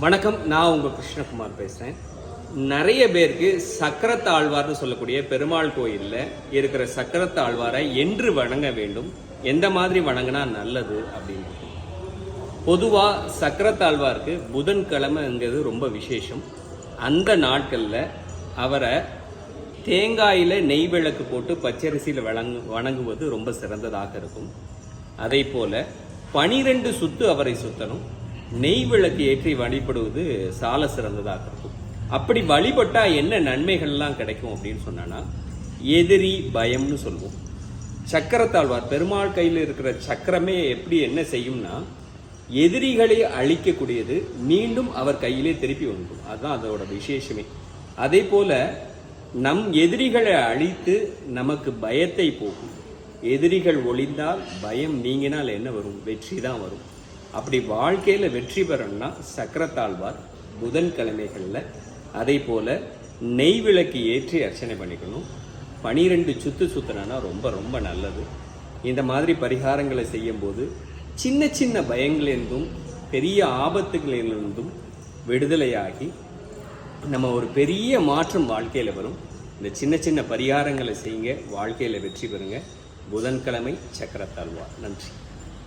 வணக்கம் நான் உங்கள் கிருஷ்ணகுமார் பேசுகிறேன் நிறைய பேருக்கு சக்கரத்தாழ்வார்னு சொல்லக்கூடிய பெருமாள் கோயிலில் இருக்கிற சக்கரத்தாழ்வாரை என்று வணங்க வேண்டும். எந்த மாதிரி வணங்கினா நல்லது அப்படின்னு பொதுவாக சக்கரத்தாழ்வாருக்கு புதன்கிழமைங்கிறது ரொம்ப விசேஷம். அந்த நாட்களில் அவரை தேங்காயில் நெய் விளக்கு போட்டு பச்சரிசியில் வழங்கு வணங்குவது ரொம்ப சிறந்ததாக இருக்கும். அதே போல் பனிரெண்டு சுத்து அவரை சுத்தணும். நெய் விளக்கு ஏற்றி வழிபடுவது சால சிறந்ததாக இருக்கும். அப்படி வழிபட்டா என்ன நன்மைகள்லாம் கிடைக்கும் அப்படின்னு சொன்னா எதிரி பயம்னு சொல்லுவோம். சக்கரத்தாழ்வார் பெருமாள் கையில் இருக்கிற சக்கரமே எப்படி என்ன செய்யும்னா எதிரிகளை அழிக்கக்கூடியது மீண்டும் அவர் கையிலே திருப்பி வந்துடும். அதுதான் அதோட விசேஷமே. அதே போல நம் எதிரிகளை அழித்து நமக்கு பயத்தை போகும் எதிரிகள் ஒளிந்தால் பயம் நீங்கினால் என்ன வரும்? வெற்றி தான் வரும். அப்படி வாழ்க்கையில் வெற்றி பெறணும்னா சக்கரத்தாழ்வார் புதன்கிழமைகளில் அதே போல் நெய் விளக்கு ஏற்றி அர்ச்சனை பண்ணிக்கணும். பனிரெண்டு சுத்து சுத்தினா ரொம்ப ரொம்ப நல்லது. இந்த மாதிரி பரிகாரங்களை செய்யும்போது சின்ன சின்ன பயங்களிலிருந்தும் பெரிய ஆபத்துகளிலிருந்தும் விடுதலையாகி நம்ம ஒரு பெரிய மாற்றம் வாழ்க்கையில் வரும். இந்த சின்ன சின்ன பரிகாரங்களை செய்யுங்க. வாழ்க்கையில் வெற்றி பெறுங்க. புதன்கிழமை சக்கரத்தாழ்வார். நன்றி.